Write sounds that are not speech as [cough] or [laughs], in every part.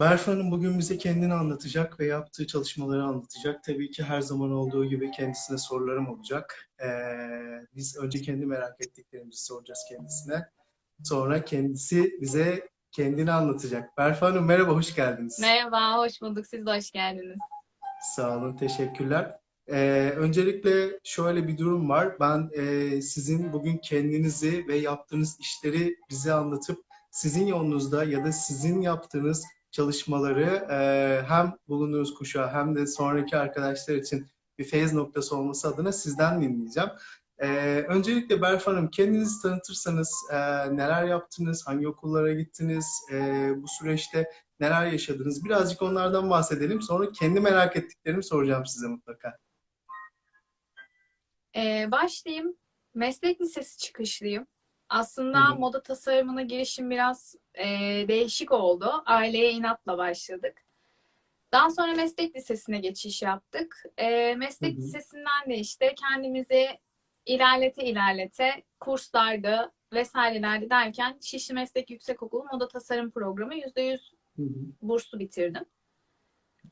Berfu Hanım bugün bize kendini anlatacak ve yaptığı çalışmaları anlatacak. Tabii ki her zaman olduğu gibi kendisine sorularım olacak. Ee, biz önce kendi merak ettiklerimizi soracağız kendisine. Sonra kendisi bize kendini anlatacak. Berfu Hanım merhaba, hoş geldiniz. Merhaba, hoş bulduk. Siz de hoş geldiniz. Sağ olun, teşekkürler. Ee, öncelikle şöyle bir durum var. Ben e, sizin bugün kendinizi ve yaptığınız işleri bize anlatıp sizin yolunuzda ya da sizin yaptığınız çalışmaları e, hem bulunduğunuz kuşağa hem de sonraki arkadaşlar için bir feyiz noktası olması adına sizden dinleyeceğim. E, öncelikle Berfu Hanım kendinizi tanıtırsanız e, neler yaptınız, hangi okullara gittiniz, e, bu süreçte neler yaşadınız birazcık onlardan bahsedelim. Sonra kendi merak ettiklerimi soracağım size mutlaka. Ee, başlayayım. Meslek lisesi çıkışlıyım. Aslında Hı hı. moda tasarımına girişim biraz e, değişik oldu. Aileye inatla başladık. Daha sonra meslek lisesine geçiş yaptık. E, meslek Hı hı. lisesinden de işte kendimizi ilerlete ilerlete kurslarda vesairelerde derken Şişli Meslek Yüksekokulu Moda Tasarım Programı %100 Hı hı. burslu bitirdim.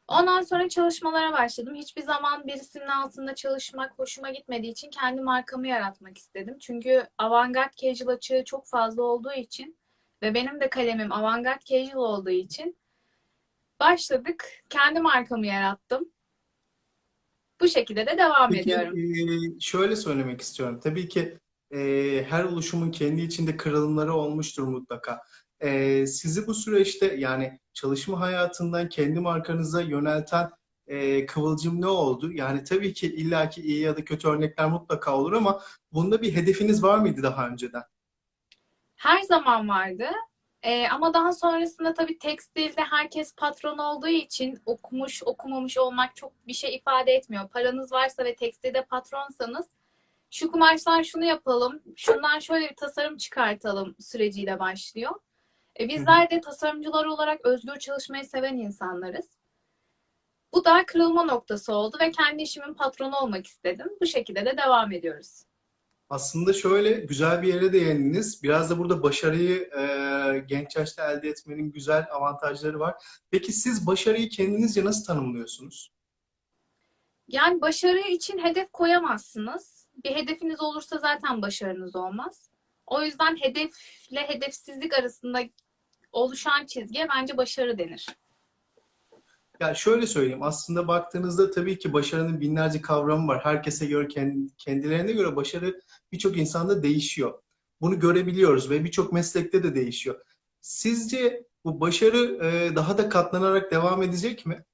Ondan sonra çalışmalara başladım. Hiçbir zaman birisinin altında çalışmak hoşuma gitmediği için kendi markamı yaratmak istedim. Çünkü avantgard casual açığı çok fazla olduğu için ve benim de kalemim avantgard casual olduğu için başladık. Kendi markamı yarattım. Bu şekilde de devam Peki ediyorum. e, şöyle söylemek istiyorum. Tabii ki e, her oluşumun kendi içinde kırılımları olmuştur mutlaka. E, sizi bu süreçte yani çalışma hayatından kendi markanıza yönelten e, kıvılcım ne oldu? Yani tabii ki illaki iyi ya da kötü örnekler mutlaka olur ama bunda bir hedefiniz var mıydı daha önceden? Her zaman vardı. Ee, ama daha sonrasında tabii tekstilde herkes patron olduğu için okumuş okumamış olmak çok bir şey ifade etmiyor. Paranız varsa ve tekstilde patronsanız şu kumaşlar şunu yapalım, şundan şöyle bir tasarım çıkartalım süreciyle başlıyor. E, bizler de tasarımcılar olarak özgür çalışmayı seven insanlarız. Bu da kırılma noktası oldu ve kendi işimin patronu olmak istedim. Bu şekilde de devam ediyoruz. Aslında şöyle güzel bir yere değindiniz. Biraz da burada başarıyı e, genç yaşta elde etmenin güzel avantajları var. Peki siz başarıyı kendinizce nasıl tanımlıyorsunuz? Yani başarı için hedef koyamazsınız. Bir hedefiniz olursa zaten başarınız olmaz. O yüzden hedefle hedefsizlik arasında oluşan çizgiye bence başarı denir. Ya şöyle söyleyeyim. Aslında baktığınızda tabii ki başarının binlerce kavramı var. Herkese göre kend- kendilerine göre başarı birçok insanda değişiyor. Bunu görebiliyoruz ve birçok meslekte de değişiyor. Sizce bu başarı daha da katlanarak devam edecek mi?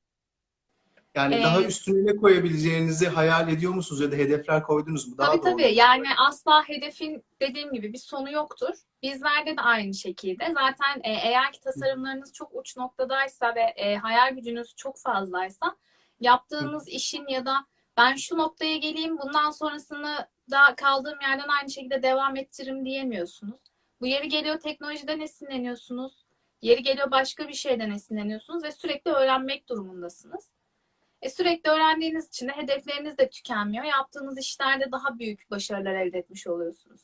Yani Ee, daha üstüne ne koyabileceğinizi hayal ediyor musunuz ya da hedefler koydunuz mu? Daha Tabii doğru. tabii. Yani asla hedefin dediğim gibi bir sonu yoktur. Bizlerde de aynı şekilde. Zaten e, eğer ki tasarımlarınız çok uç noktadaysa ve e, hayal gücünüz çok fazlaysa yaptığınız işin ya da ben şu noktaya geleyim bundan sonrasını da kaldığım yerden aynı şekilde devam ettiririm diyemiyorsunuz. Bu yeri geliyor teknolojiden esinleniyorsunuz. Yeri geliyor başka bir şeyden esinleniyorsunuz ve sürekli öğrenmek durumundasınız. E, sürekli öğrendiğiniz için de hedefleriniz de tükenmiyor. Yaptığınız işlerde daha büyük başarılar elde etmiş oluyorsunuz.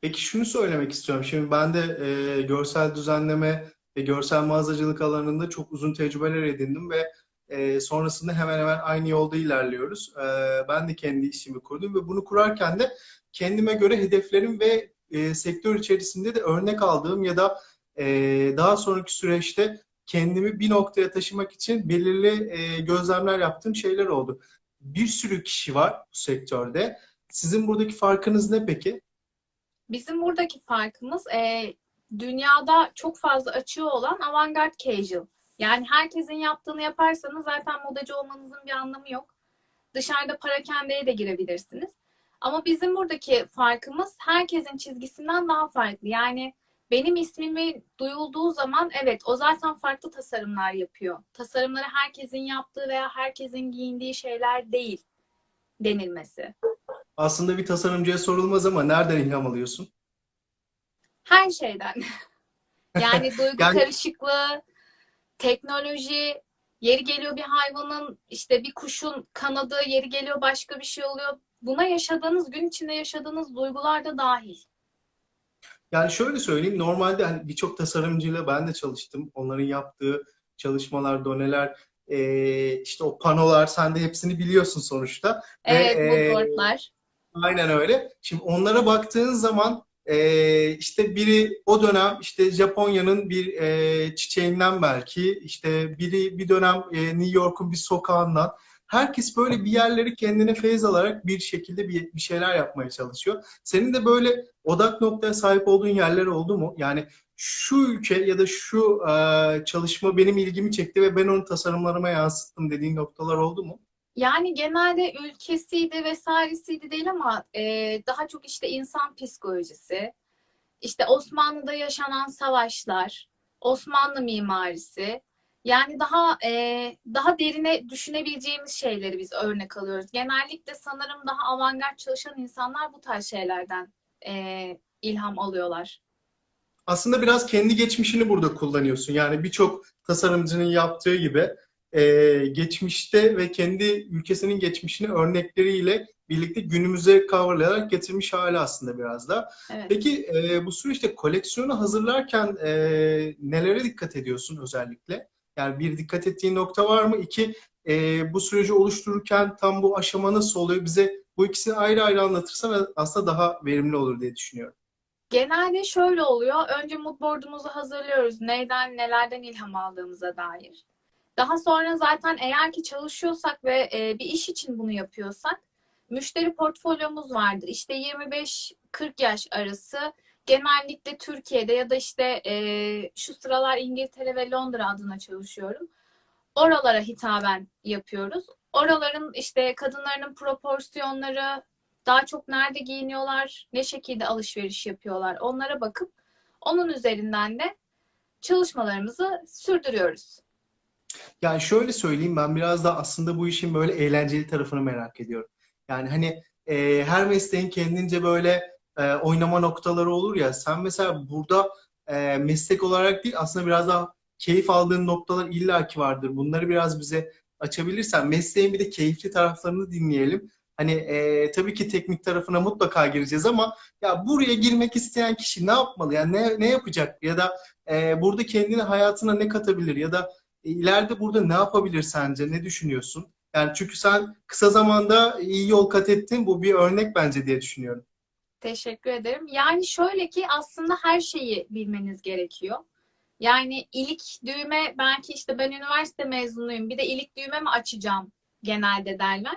Peki şunu söylemek istiyorum. Şimdi ben de e, görsel düzenleme ve görsel mağazacılık alanında çok uzun tecrübeler edindim ve e, sonrasında hemen hemen aynı yolda ilerliyoruz. E, ben de kendi işimi kurdum ve bunu kurarken de kendime göre hedeflerim ve e, sektör içerisinde de örnek aldığım ya da e, daha sonraki süreçte kendimi bir noktaya taşımak için belirli e, gözlemler yaptığım şeyler oldu. Bir sürü kişi var bu sektörde. Sizin buradaki farkınız ne peki? Bizim buradaki farkımız e, dünyada çok fazla açığı olan avantgard casual. Yani herkesin yaptığını yaparsanız zaten modacı olmanızın bir anlamı yok. Dışarıda parakendeye de girebilirsiniz. Ama bizim buradaki farkımız herkesin çizgisinden daha farklı. Yani benim ismimi duyulduğu zaman evet o zaten farklı tasarımlar yapıyor. Tasarımları herkesin yaptığı veya herkesin giyindiği şeyler değil denilmesi. Aslında bir tasarımcıya sorulmaz ama nereden ilham alıyorsun? Her şeyden. [laughs] Yani duygu Yani- karışıklığı, teknoloji, yeri geliyor bir hayvanın, işte bir kuşun kanadı, yeri geliyor başka bir şey oluyor. Buna yaşadığınız, gün içinde yaşadığınız duygular da dahil. Yani şöyle söyleyeyim, normalde hani birçok tasarımcıyla ben de çalıştım. Onların yaptığı çalışmalar, doneler, eee, işte o panolar, sen de hepsini biliyorsun sonuçta. Ve Evet, eee, moodboardlar. aynen öyle. Şimdi onlara baktığın zaman eee, işte biri o dönem işte Japonya'nın bir eee, çiçeğinden belki, işte biri bir dönem eee, New York'un bir sokağından. Herkes böyle bir yerleri kendine feyz alarak bir şekilde bir, bir şeyler yapmaya çalışıyor. Senin de böyle odak noktaya sahip olduğun yerler oldu mu? Yani şu ülke ya da şu e, çalışma benim ilgimi çekti ve ben onu tasarımlarıma yansıttım dediğin noktalar oldu mu? Yani genelde ülkesiydi vesairesiydi değil ama e, daha çok işte insan psikolojisi, işte Osmanlı'da yaşanan savaşlar, Osmanlı mimarisi. Yani daha e, daha derine düşünebileceğimiz şeyleri biz örnek alıyoruz. Genellikle sanırım daha avantgard çalışan insanlar bu tarz şeylerden e, ilham alıyorlar. Aslında biraz kendi geçmişini burada kullanıyorsun. Yani birçok tasarımcının yaptığı gibi e, geçmişte ve kendi ülkesinin geçmişini örnekleriyle birlikte günümüze coverlayarak getirmiş hali aslında biraz da. Evet. Peki e, bu süreçte koleksiyonu hazırlarken e, nelere dikkat ediyorsun özellikle? Yani bir dikkat ettiğin nokta var mı? İki e, bu süreci oluştururken tam bu aşama nasıl oluyor? Bize bu ikisini ayrı ayrı anlatırsan aslında daha verimli olur diye düşünüyorum. Genelde şöyle oluyor. Önce moodboard'umuzu hazırlıyoruz. Neyden, nelerden ilham aldığımıza dair. Daha sonra zaten eğer ki çalışıyorsak ve e, bir iş için bunu yapıyorsak müşteri portfolyomuz vardır. İşte 25-40 yaş arası genellikle Türkiye'de ya da işte e, şu sıralar İngiltere ve Londra adına çalışıyorum. Oralara hitaben yapıyoruz. Oraların işte kadınların proporsiyonları, daha çok nerede giyiniyorlar, ne şekilde alışveriş yapıyorlar onlara bakıp onun üzerinden de çalışmalarımızı sürdürüyoruz. Yani şöyle söyleyeyim ben biraz da aslında bu işin böyle eğlenceli tarafını merak ediyorum. Yani hani e, her mesleğin kendince böyle e, oynama noktaları olur ya. Sen mesela burada e, meslek olarak değil aslında biraz daha keyif aldığın noktalar illaki vardır. Bunları biraz bize açabilirsen mesleğin bir de keyifli taraflarını dinleyelim. Hani e, tabii ki teknik tarafına mutlaka gireceğiz ama ya buraya girmek isteyen kişi ne yapmalı? Yani ne, ne yapacak? Ya da e, burada kendini hayatına ne katabilir? Ya da e, ileride burada ne yapabilir sence? Ne düşünüyorsun? Yani çünkü sen kısa zamanda iyi yol kat ettin. Bu bir örnek bence diye düşünüyorum. Teşekkür ederim. Yani şöyle ki aslında her şeyi bilmeniz gerekiyor. Yani ilik düğme belki işte ben üniversite mezunuyum bir de ilik düğme mi açacağım genelde derler.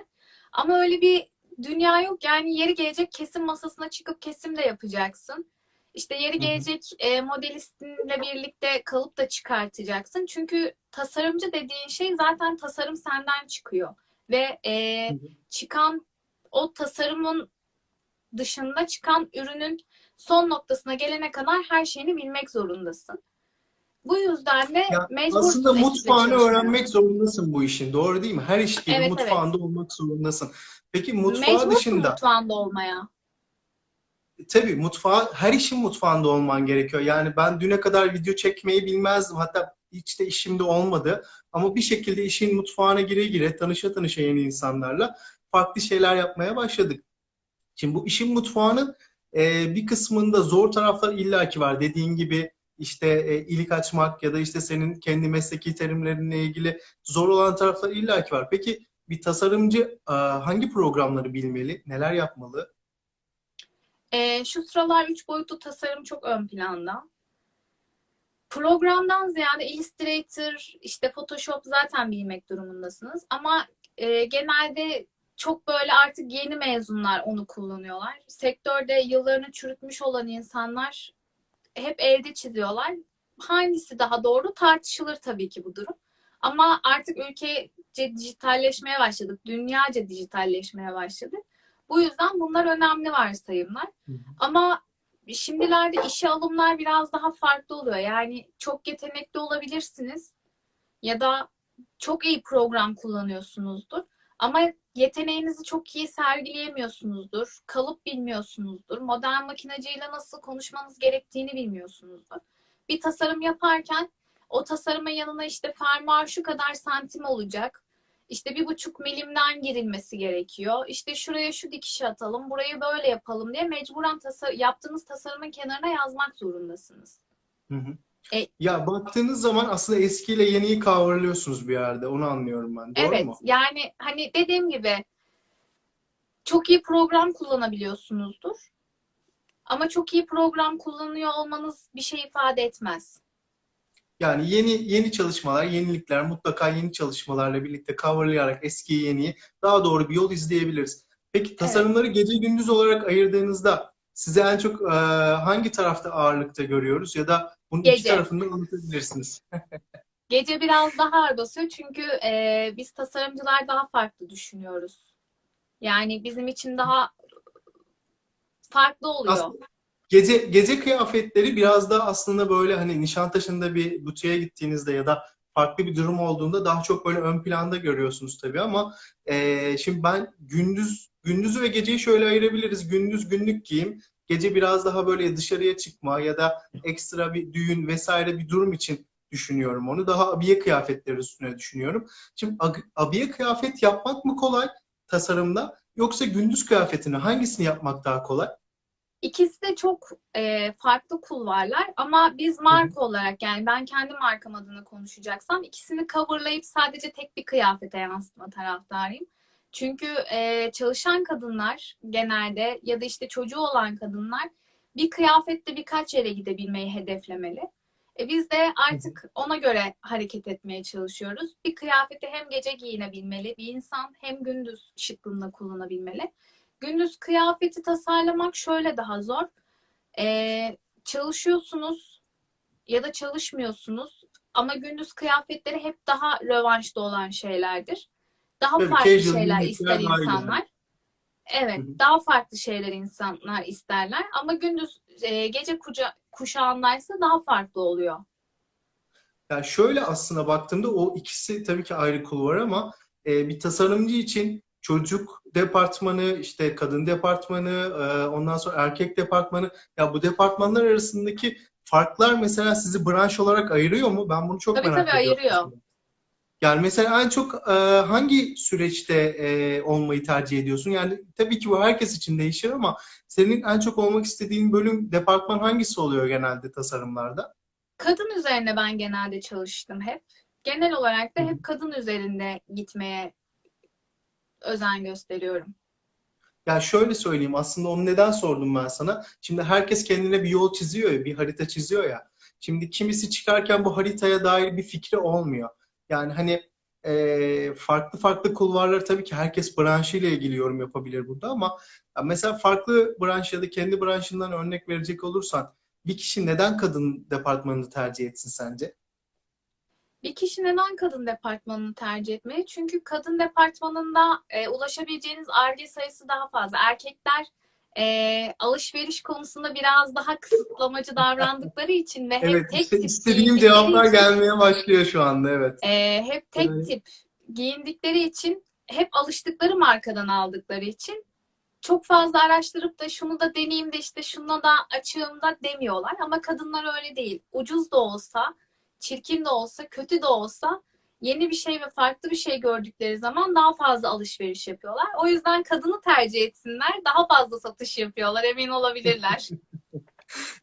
Ama öyle bir dünya yok. Yani yeri gelecek kesim masasına çıkıp kesim de yapacaksın. İşte yeri gelecek e, modelistinle birlikte kalıp da çıkartacaksın. Çünkü tasarımcı dediğin şey zaten tasarım senden çıkıyor. Ve e, çıkan o tasarımın dışında çıkan ürünün son noktasına gelene kadar her şeyini bilmek zorundasın. Bu yüzden de Ya mecbursun aslında mutfağını öğrenmek zorundasın bu işin. Doğru değil mi? Her iş gibi Evet, mutfağında olmak zorundasın. Peki mutfağı Mecbursun dışında mutfağında olmaya. tabii mutfağı her işin mutfağında olman gerekiyor. Yani ben düne kadar video çekmeyi bilmezdim. Hatta hiç de işimde olmadı. Ama bir şekilde işin mutfağına gire gire tanışa tanışa yeni insanlarla farklı şeyler yapmaya başladık. Şimdi bu işin mutfağının e, bir kısmında zor taraflar illaki var. Dediğin gibi işte e, ilik açmak ya da işte senin kendi mesleki terimlerinle ilgili zor olan taraflar illaki var. Peki bir tasarımcı e, hangi programları bilmeli, neler yapmalı? Ee, şu sıralar üç boyutlu tasarım çok ön planda. Programdan ziyade Illustrator, işte Photoshop zaten bilmek durumundasınız. Ama e, genelde çok böyle artık yeni mezunlar onu kullanıyorlar. Sektörde yıllarını çürütmüş olan insanlar hep elde çiziyorlar. Hangisi daha doğru tartışılır tabii ki bu durum. Ama artık ülkece dijitalleşmeye başladık. Dünyaca dijitalleşmeye başladık. Bu yüzden bunlar önemli varsayımlar. Ama şimdilerde işe alımlar biraz daha farklı oluyor. Yani çok yetenekli olabilirsiniz ya da çok iyi program kullanıyorsunuzdur. Ama yeteneğinizi çok iyi sergileyemiyorsunuzdur. Kalıp bilmiyorsunuzdur. Modern makinacıyla nasıl konuşmanız gerektiğini bilmiyorsunuzdur. Bir tasarım yaparken o tasarımın yanına işte fermuar şu kadar santim olacak. İşte bir buçuk milimden girilmesi gerekiyor. İşte şuraya şu dikişi atalım, burayı böyle yapalım diye mecburen tasar yaptığınız tasarımın kenarına yazmak zorundasınız. Hı hı. E- Ya baktığınız zaman aslında eskiyle yeniyi kavralıyorsunuz bir yerde. Onu anlıyorum ben. Doğru Evet, mu? yani hani dediğim gibi çok iyi program kullanabiliyorsunuzdur. Ama çok iyi program kullanıyor olmanız bir şey ifade etmez. Yani yeni yeni çalışmalar, yenilikler mutlaka yeni çalışmalarla birlikte coverlayarak eskiyi yeniyi daha doğru bir yol izleyebiliriz. Peki tasarımları gece gündüz olarak ayırdığınızda size en çok e, hangi tarafta ağırlıkta görüyoruz ya da bunun iki Gece. tarafını anlatabilirsiniz. [laughs] Gece biraz daha ağır basıyor çünkü e, biz tasarımcılar daha farklı düşünüyoruz. Yani bizim için daha farklı oluyor. Aslında Gece gece kıyafetleri biraz da aslında böyle hani Nişantaşı'nda bir butiğe gittiğinizde ya da farklı bir durum olduğunda daha çok böyle ön planda görüyorsunuz tabii ama e, şimdi ben gündüz gündüzü ve geceyi şöyle ayırabiliriz. Gündüz günlük giyim, gece biraz daha böyle dışarıya çıkma ya da ekstra bir düğün vesaire bir durum için düşünüyorum onu. Daha abiye kıyafetleri üstüne düşünüyorum. Şimdi abiye kıyafet yapmak mı kolay tasarımda yoksa gündüz kıyafetini hangisini yapmak daha kolay? İkisi de çok e, farklı kulvarlar ama biz marka olarak yani ben kendi markam adına konuşacaksam ikisini coverlayıp sadece tek bir kıyafete yansıtma taraftarıyım. Çünkü e, çalışan kadınlar genelde ya da işte çocuğu olan kadınlar bir kıyafetle birkaç yere gidebilmeyi hedeflemeli. E, biz de artık ona göre hareket etmeye çalışıyoruz. Bir kıyafeti hem gece giyinebilmeli bir insan hem gündüz şıklığında kullanabilmeli. Gündüz kıyafeti tasarlamak şöyle daha zor. Ee, çalışıyorsunuz ya da çalışmıyorsunuz ama gündüz kıyafetleri hep daha rövanşta olan şeylerdir. Daha Tabii, farklı şeyler ister daha güzel. insanlar. Evet, Hı hı. daha farklı şeyler insanlar isterler ama gündüz e, gece kuca, kuşağındaysa daha farklı oluyor. Yani şöyle aslında baktığımda o ikisi tabii ki ayrı kulvar ama e, bir tasarımcı için çocuk departmanı, işte kadın departmanı, e, ondan sonra erkek departmanı ya bu departmanlar arasındaki farklar mesela sizi branş olarak ayırıyor mu? Ben bunu çok Tabii, merak tabii, ediyorum. ayırıyor. Yani mesela en çok e, hangi süreçte e, olmayı tercih ediyorsun? Yani tabii ki bu herkes için değişir ama senin en çok olmak istediğin bölüm, departman hangisi oluyor genelde tasarımlarda? Kadın üzerine ben genelde çalıştım hep. Genel olarak da hep kadın üzerinde gitmeye özen gösteriyorum. Ya şöyle söyleyeyim aslında onu neden sordum ben sana. Şimdi herkes kendine bir yol çiziyor ya, bir harita çiziyor ya. Şimdi kimisi çıkarken bu haritaya dair bir fikri olmuyor. Yani hani e, farklı farklı kulvarlar tabii ki herkes branşıyla ilgili yorum yapabilir burada ama mesela farklı branş ya da kendi branşından örnek verecek olursan bir kişi neden kadın departmanını tercih etsin sence? Bir kişi neden kadın departmanını tercih etmeli? Çünkü kadın departmanında e, ulaşabileceğiniz arge sayısı daha fazla. Erkekler e, alışveriş konusunda biraz daha kısıtlamacı davrandıkları için ve hep Evet, tek işte tip istediğim cevaplar için- gelmeye başlıyor şu anda evet. E, hep tek Evet. tip giyindikleri için hep alıştıkları markadan aldıkları için çok fazla araştırıp da şunu da deneyeyim de işte şuna da açığım da demiyorlar. Ama kadınlar öyle değil. Ucuz da olsa, çirkin de olsa, kötü de olsa yeni bir şey ve farklı bir şey gördükleri zaman daha fazla alışveriş yapıyorlar. O yüzden kadını tercih etsinler. Daha fazla satış yapıyorlar. Emin olabilirler. [laughs]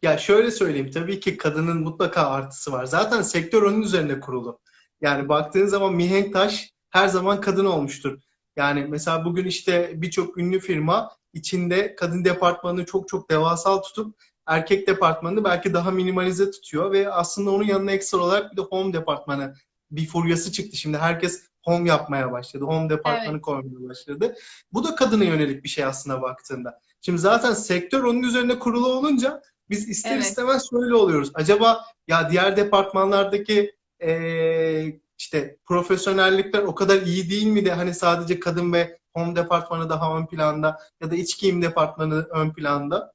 Ya şöyle söyleyeyim, tabii ki kadının mutlaka artısı var. Zaten sektör onun üzerine kurulu. Yani baktığın zaman mihenk taş her zaman kadın olmuştur. Yani mesela bugün işte birçok ünlü firma içinde kadın departmanını çok çok devasal tutup erkek departmanını belki daha minimalize tutuyor ve aslında onun yanına ekstra olarak bir de home departmanı bir furyası çıktı. Şimdi herkes home yapmaya başladı. Home departmanı Evet. koymaya başladı. Bu da kadına yönelik bir şey aslında baktığında. Şimdi zaten sektör onun üzerine kurulu olunca biz ister Evet. istemez şöyle oluyoruz. Acaba ya diğer departmanlardaki eee, işte profesyonellikler o kadar iyi değil mi de hani sadece kadın ve home departmanı daha ön planda ya da iç giyim departmanı ön planda.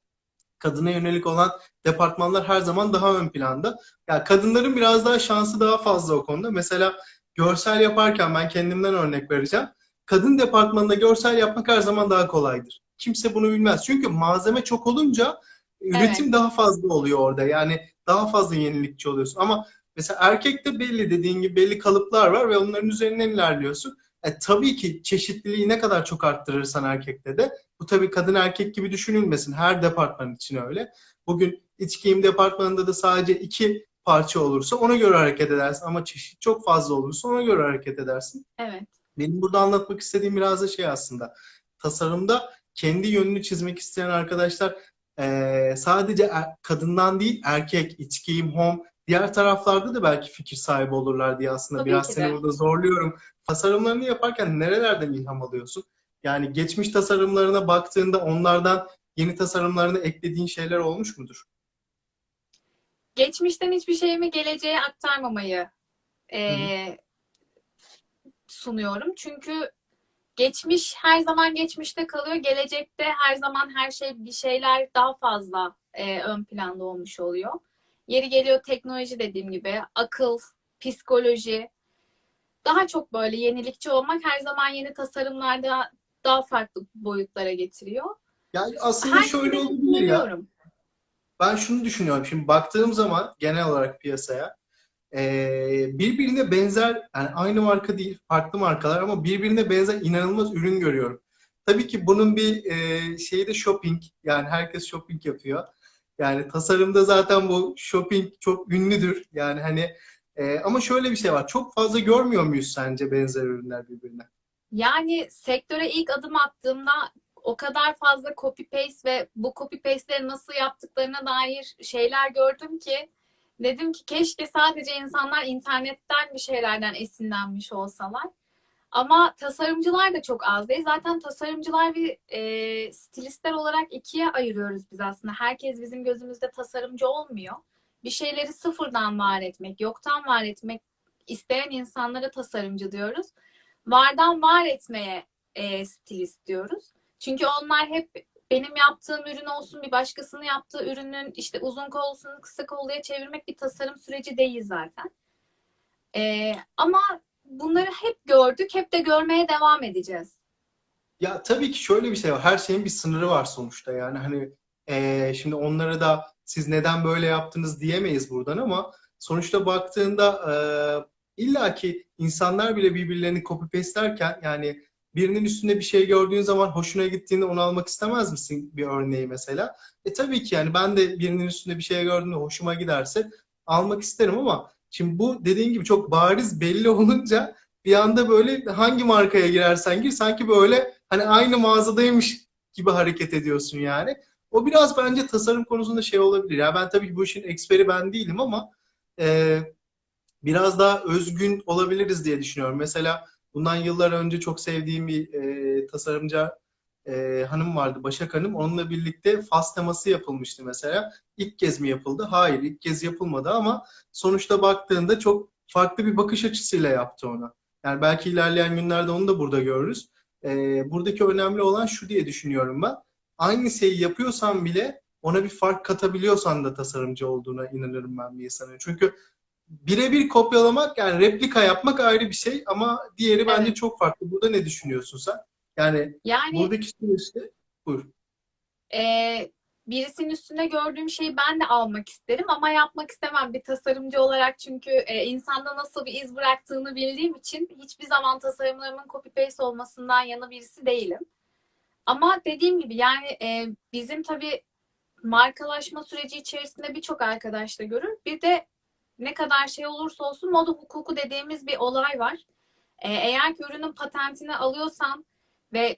Kadına yönelik olan departmanlar her zaman daha ön planda. Ya kadınların biraz daha şansı daha fazla o konuda. Mesela görsel yaparken ben kendimden örnek vereceğim. Kadın departmanında görsel yapmak her zaman daha kolaydır. Kimse bunu bilmez. Çünkü malzeme çok olunca üretim daha fazla oluyor orada. Yani daha fazla yenilikçi oluyorsun. Ama mesela erkekte belli dediğin gibi belli kalıplar var ve onların üzerinden ilerliyorsun. E, tabii ki çeşitliliği ne kadar çok arttırırsan erkekte de bu tabii kadın erkek gibi düşünülmesin. Her departman için öyle. Bugün iç giyim departmanında da sadece iki parça olursa ona göre hareket edersin. Ama çeşit çok fazla olursa ona göre hareket edersin. Evet. Benim burada anlatmak istediğim biraz da şey aslında. Tasarımda kendi yönünü çizmek isteyen arkadaşlar eee, sadece er- kadından değil erkek, iç giyim, home diğer taraflarda da belki fikir sahibi olurlar diye aslında Tabii biraz seni de. burada zorluyorum. Tasarımlarını yaparken nerelerden ilham alıyorsun? Yani geçmiş tasarımlarına baktığında onlardan yeni tasarımlarına eklediğin şeyler olmuş mudur? Geçmişten hiçbir şeyimi geleceğe aktarmamayı eee, sunuyorum. Çünkü geçmiş her zaman geçmişte kalıyor. Gelecekte her zaman her şey bir şeyler daha fazla eee, ön planda olmuş oluyor. Yeri geliyor teknoloji dediğim gibi, akıl, psikoloji. Daha çok böyle yenilikçi olmak her zaman yeni tasarımlarda daha farklı boyutlara getiriyor. Yani aslında Her şöyle olabilir ya. Ben şunu düşünüyorum. Şimdi baktığım zaman genel olarak piyasaya birbirine benzer yani aynı marka değil farklı markalar ama birbirine benzer inanılmaz ürün görüyorum. Tabii ki bunun bir şeyi de shopping. Yani herkes shopping yapıyor. Yani tasarımda zaten bu shopping çok ünlüdür. Yani hani eee, ama şöyle bir şey var. Çok fazla görmüyor muyuz sence benzer ürünler birbirine? Yani sektöre ilk adım attığımda o kadar fazla copy paste ve bu copy paste'leri nasıl yaptıklarına dair şeyler gördüm ki dedim ki keşke sadece insanlar internetten bir şeylerden esinlenmiş olsalar. Ama tasarımcılar da çok az değil. Zaten tasarımcılar ve e, stilistler olarak ikiye ayırıyoruz biz aslında. Herkes bizim gözümüzde tasarımcı olmuyor. Bir şeyleri sıfırdan var etmek, yoktan var etmek isteyen insanlara tasarımcı diyoruz. Vardan var etmeye e, stilist diyoruz. Çünkü onlar hep benim yaptığım ürün olsun bir başkasının yaptığı ürünün işte uzun kollusunu kısa kolluya çevirmek bir tasarım süreci değil zaten. E, ama bunları hep gördük, hep de görmeye devam edeceğiz. Ya tabii ki şöyle bir şey var. Her şeyin bir sınırı var sonuçta. Yani hani eee, şimdi onlara da siz neden böyle yaptınız diyemeyiz buradan ama sonuçta baktığında eee illa ki insanlar bile birbirlerini copy paste'lerken yani birinin üstünde bir şey gördüğün zaman hoşuna gittiğinde onu almak istemez misin? Bir örneği mesela. E tabii ki yani ben de birinin üstünde bir şey gördüğümde hoşuma giderse almak isterim ama şimdi bu dediğin gibi çok bariz belli [laughs] olunca bir anda böyle hangi markaya girersen gir sanki böyle hani aynı mağazadaymış gibi hareket ediyorsun yani. O biraz bence tasarım konusunda şey olabilir. Ya ben tabii ki bu işin eksperi ben değilim ama e, biraz daha özgün olabiliriz diye düşünüyorum. Mesela bundan yıllar önce çok sevdiğim bir e, tasarımcı e, hanım vardı, Başak Hanım. Onunla birlikte fas teması yapılmıştı mesela. İlk kez mi yapıldı? Hayır, ilk kez yapılmadı ama sonuçta baktığında çok farklı bir bakış açısıyla yaptı onu. Yani belki ilerleyen günlerde onu da burada görürüz. Ee, buradaki önemli olan şu diye düşünüyorum ben. Aynı şeyi yapıyorsan bile ona bir fark katabiliyorsan da tasarımcı olduğuna inanırım ben bir insanın. Çünkü birebir kopyalamak yani replika yapmak ayrı bir şey ama diğeri bence Evet. çok farklı. Burada ne düşünüyorsun sen? Yani Yani buradaki süreçte buyur. e, birisinin üstünde gördüğüm şeyi ben de almak isterim ama yapmak istemem bir tasarımcı olarak çünkü e, insanda nasıl bir iz bıraktığını bildiğim için hiçbir zaman tasarımlarımın copy paste olmasından yana birisi değilim. Ama dediğim gibi yani e, bizim tabii markalaşma süreci içerisinde birçok arkadaş da görür. Bir de ne kadar şey olursa olsun moda hukuku dediğimiz bir olay var. E, eğer ki ürünün patentini alıyorsan ve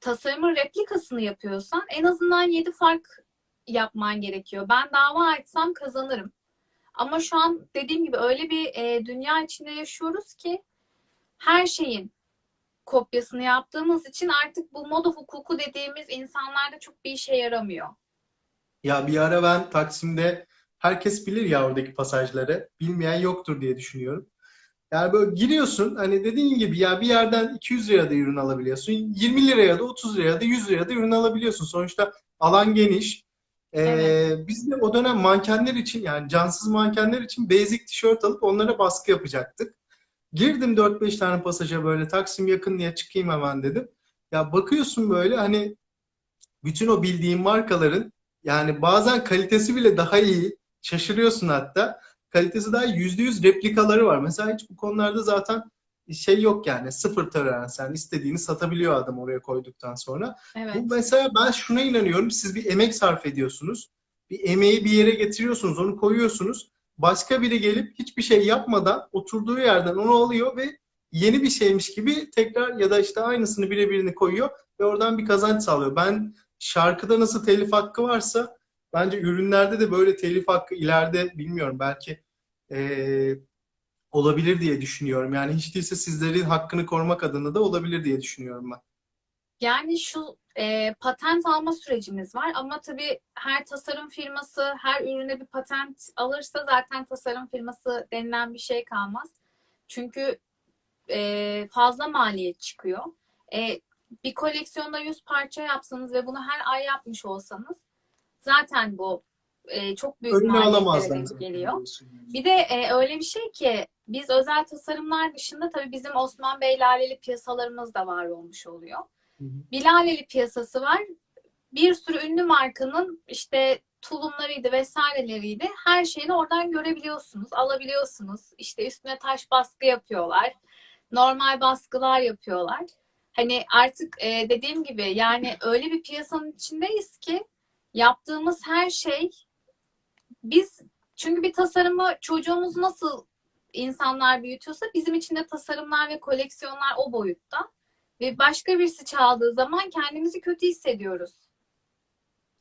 tasarımın replikasını yapıyorsan en azından 7 fark yapman gerekiyor. Ben dava açsam kazanırım. Ama şu an dediğim gibi öyle bir e, dünya içinde yaşıyoruz ki her şeyin kopyasını yaptığımız için artık bu moda hukuku dediğimiz insanlarda çok bir işe yaramıyor. Ya bir ara ben Taksim'de herkes bilir ya oradaki pasajları. Bilmeyen yoktur diye düşünüyorum. Yani böyle giriyorsun hani dediğin gibi ya bir yerden 200 liraya da ürün alabiliyorsun. 20 liraya da 30 liraya da 100 liraya da ürün alabiliyorsun. Sonuçta alan geniş. Ee, Evet. biz de o dönem mankenler için yani cansız mankenler için basic tişört alıp onlara baskı yapacaktık. Girdim 4-5 tane pasaja böyle Taksim yakın diye çıkayım hemen dedim. Ya bakıyorsun böyle hani bütün o bildiğin markaların yani bazen kalitesi bile daha iyi. Şaşırıyorsun hatta. Kalitesi daha iyi. %100 replikaları var. Mesela hiç bu konularda zaten şey yok yani sıfır tolerans yani istediğini satabiliyor adam oraya koyduktan sonra. Evet. Bu mesela ben şuna inanıyorum. Siz bir emek sarf ediyorsunuz. Bir emeği bir yere getiriyorsunuz, onu koyuyorsunuz. Başka biri gelip hiçbir şey yapmadan oturduğu yerden onu alıyor ve yeni bir şeymiş gibi tekrar ya da işte aynısını birebirini koyuyor ve oradan bir kazanç sağlıyor. Ben şarkıda nasıl telif hakkı varsa bence ürünlerde de böyle telif hakkı ileride bilmiyorum belki eee, olabilir diye düşünüyorum. Yani hiç değilse sizlerin hakkını korumak adına da olabilir diye düşünüyorum ben. Yani şu e, patent alma sürecimiz var ama tabii her tasarım firması her ürüne bir patent alırsa zaten tasarım firması denilen bir şey kalmaz. Çünkü e, fazla maliyet çıkıyor. E, bir koleksiyonda 100 parça yapsanız ve bunu her ay yapmış olsanız zaten bu e, çok büyük Önünü maliyetlere geliyor. Bir de e, öyle bir şey ki biz özel tasarımlar dışında tabii bizim Osman Bey Laleli piyasalarımız da var olmuş oluyor. Hı hı. Bir Laleli piyasası var. Bir sürü ünlü markanın işte tulumlarıydı vesaireleriydi. Her şeyini oradan görebiliyorsunuz, alabiliyorsunuz. İşte üstüne taş baskı yapıyorlar. Normal baskılar yapıyorlar. Hani artık e, dediğim gibi yani öyle bir piyasanın içindeyiz ki yaptığımız her şey biz çünkü bir tasarımı çocuğumuz nasıl insanlar büyütüyorsa bizim için de tasarımlar ve koleksiyonlar o boyutta. Ve başka birisi çaldığı zaman kendimizi kötü hissediyoruz.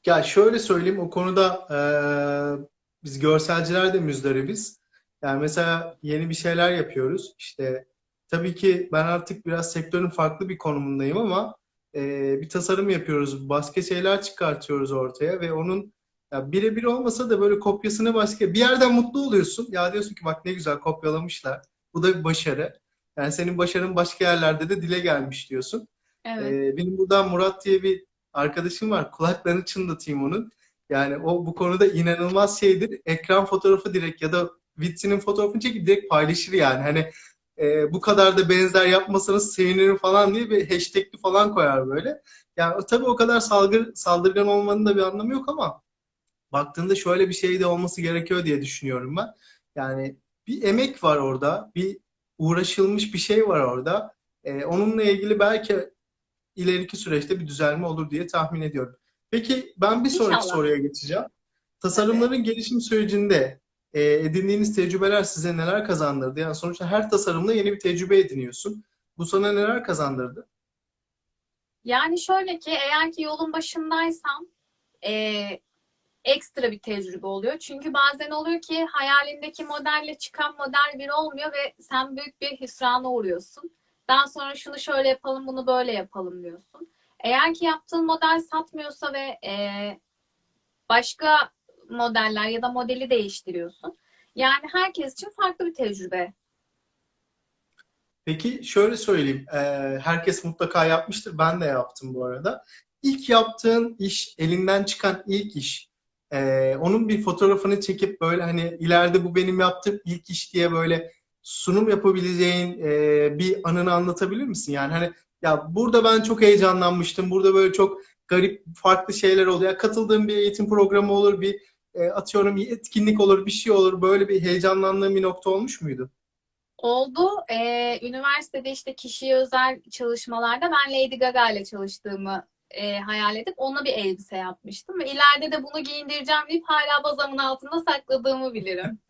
Ya şöyle söyleyeyim o konuda eee, biz görselciler de müzdaribiz. Yani mesela yeni bir şeyler yapıyoruz. İşte tabii ki ben artık biraz sektörün farklı bir konumundayım ama eee, bir tasarım yapıyoruz. Başka şeyler çıkartıyoruz ortaya ve onun ya birebir olmasa da böyle kopyasını başka bir yerden mutlu oluyorsun. Ya diyorsun ki bak ne güzel kopyalamışlar. Bu da bir başarı. Yani senin başarın başka yerlerde de dile gelmiş diyorsun. Evet. Ee, benim buradan Murat diye bir arkadaşım var. Kulaklarını çınlatayım onun. Yani o bu konuda inanılmaz şeydir. Ekran fotoğrafı direkt ya da vitrinin fotoğrafını çekip direkt paylaşır yani. Hani e, bu kadar da benzer yapmasanız sevinirim falan diye bir hashtagli falan koyar böyle. Yani tabii o kadar salgır, saldırgan olmanın da bir anlamı yok ama baktığında şöyle bir şey de olması gerekiyor diye düşünüyorum ben. Yani bir emek var orada, bir uğraşılmış bir şey var orada. Ee, onunla ilgili belki ileriki süreçte bir düzelme olur diye tahmin ediyorum. Peki ben bir sonraki İnşallah. soruya geçeceğim. Tasarımların gelişim sürecinde e, edindiğiniz tecrübeler size neler kazandırdı? Yani sonuçta her tasarımda yeni bir tecrübe ediniyorsun. Bu sana neler kazandırdı? Yani şöyle ki eğer ki yolun başındaysam eee, ekstra bir tecrübe oluyor. Çünkü bazen oluyor ki hayalindeki modelle çıkan model bir olmuyor ve sen büyük bir hüsrana uğruyorsun. Daha sonra şunu şöyle yapalım, bunu böyle yapalım diyorsun. Eğer ki yaptığın model satmıyorsa ve eee, başka modeller ya da modeli değiştiriyorsun. Yani herkes için farklı bir tecrübe. Peki şöyle söyleyeyim. e, herkes mutlaka yapmıştır. Ben de yaptım bu arada. İlk yaptığın iş, elinden çıkan ilk iş. E, onun bir fotoğrafını çekip böyle hani ileride bu benim yaptığım ilk iş diye böyle sunum yapabileceğin e, bir anını anlatabilir misin? Yani hani ya burada ben çok heyecanlanmıştım. Burada böyle çok garip farklı şeyler oluyor. Katıldığım bir eğitim programı olur, bir e, atıyorum bir etkinlik olur, bir şey olur. Böyle bir heyecanlandığım bir nokta olmuş muydu? Oldu. Ee, üniversitede işte kişiye özel çalışmalarda ben Lady Gaga ile çalıştığımı e, hayal edip ona bir elbise yapmıştım. Ve ileride de bunu giyindireceğim deyip hala bazamın altında sakladığımı bilirim. [laughs]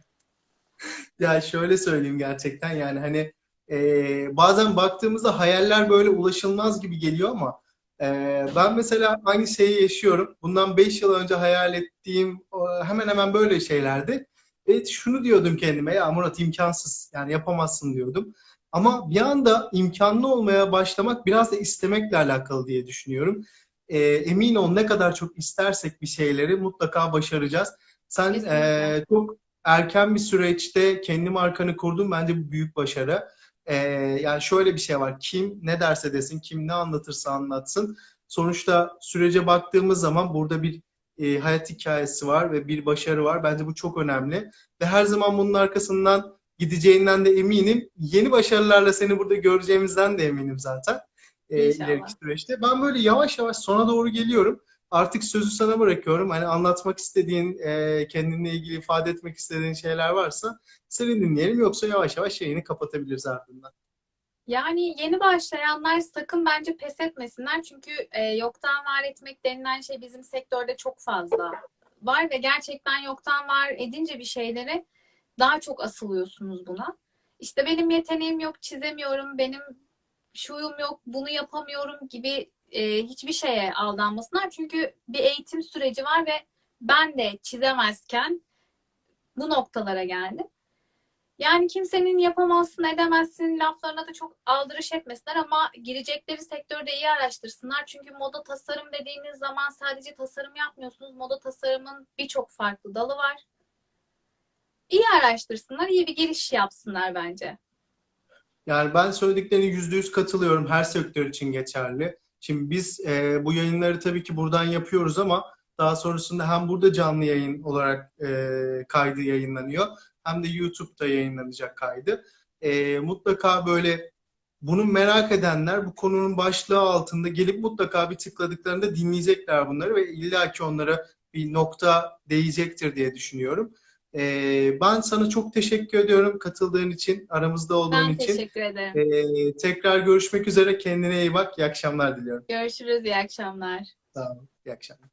Ya şöyle söyleyeyim gerçekten yani hani e, bazen baktığımızda hayaller böyle ulaşılmaz gibi geliyor ama e, ben mesela aynı şeyi yaşıyorum. Bundan 5 yıl önce hayal ettiğim o, hemen hemen böyle şeylerdi. Ve şunu diyordum kendime ya Murat imkansız yani yapamazsın diyordum. Ama bir anda imkanlı olmaya başlamak biraz da istemekle alakalı diye düşünüyorum. E, emin ol ne kadar çok istersek bir şeyleri mutlaka başaracağız. Sen Kesinlikle. e, çok erken bir süreçte kendi markanı kurdun. Bence bu büyük başarı. Ee, yani şöyle bir şey var. Kim ne derse desin, kim ne anlatırsa anlatsın. Sonuçta sürece baktığımız zaman burada bir e, hayat hikayesi var ve bir başarı var. Bence bu çok önemli. Ve her zaman bunun arkasından gideceğinden de eminim. Yeni başarılarla seni burada göreceğimizden de eminim zaten. E, ileriki süreçte. Ben böyle yavaş yavaş sona doğru geliyorum. Artık sözü sana bırakıyorum. Hani anlatmak istediğin, e, kendinle ilgili ifade etmek istediğin şeyler varsa seni dinleyelim. Yoksa yavaş yavaş yayını kapatabiliriz ardından. Yani yeni başlayanlar sakın bence pes etmesinler. Çünkü e, yoktan var etmek denilen şey bizim sektörde çok fazla var ve gerçekten yoktan var edince bir şeyleri daha çok asılıyorsunuz buna. İşte benim yeteneğim yok, çizemiyorum, benim şuyum yok, bunu yapamıyorum gibi e, hiçbir şeye aldanmasınlar. Çünkü bir eğitim süreci var ve ben de çizemezken bu noktalara geldim. Yani kimsenin yapamazsın, edemezsin laflarına da çok aldırış etmesinler ama girecekleri sektörde iyi araştırsınlar. Çünkü moda tasarım dediğiniz zaman sadece tasarım yapmıyorsunuz. Moda tasarımın birçok farklı dalı var. İyi araştırsınlar, iyi bir giriş yapsınlar bence. Yani ben söylediklerine yüzde yüz katılıyorum. Her sektör için geçerli. Şimdi biz e, bu yayınları tabii ki buradan yapıyoruz ama daha sonrasında hem burada canlı yayın olarak e, kaydı yayınlanıyor hem de YouTube'da yayınlanacak kaydı. E, mutlaka böyle bunu merak edenler bu konunun başlığı altında gelip mutlaka bir tıkladıklarında dinleyecekler bunları ve illaki onlara bir nokta değecektir diye düşünüyorum. E, ben sana çok teşekkür ediyorum katıldığın için, aramızda olduğun Ben için. teşekkür ederim. Ee, tekrar görüşmek üzere. Kendine iyi bak. İyi akşamlar diliyorum. Görüşürüz, iyi akşamlar. Sağ olun. İyi akşamlar.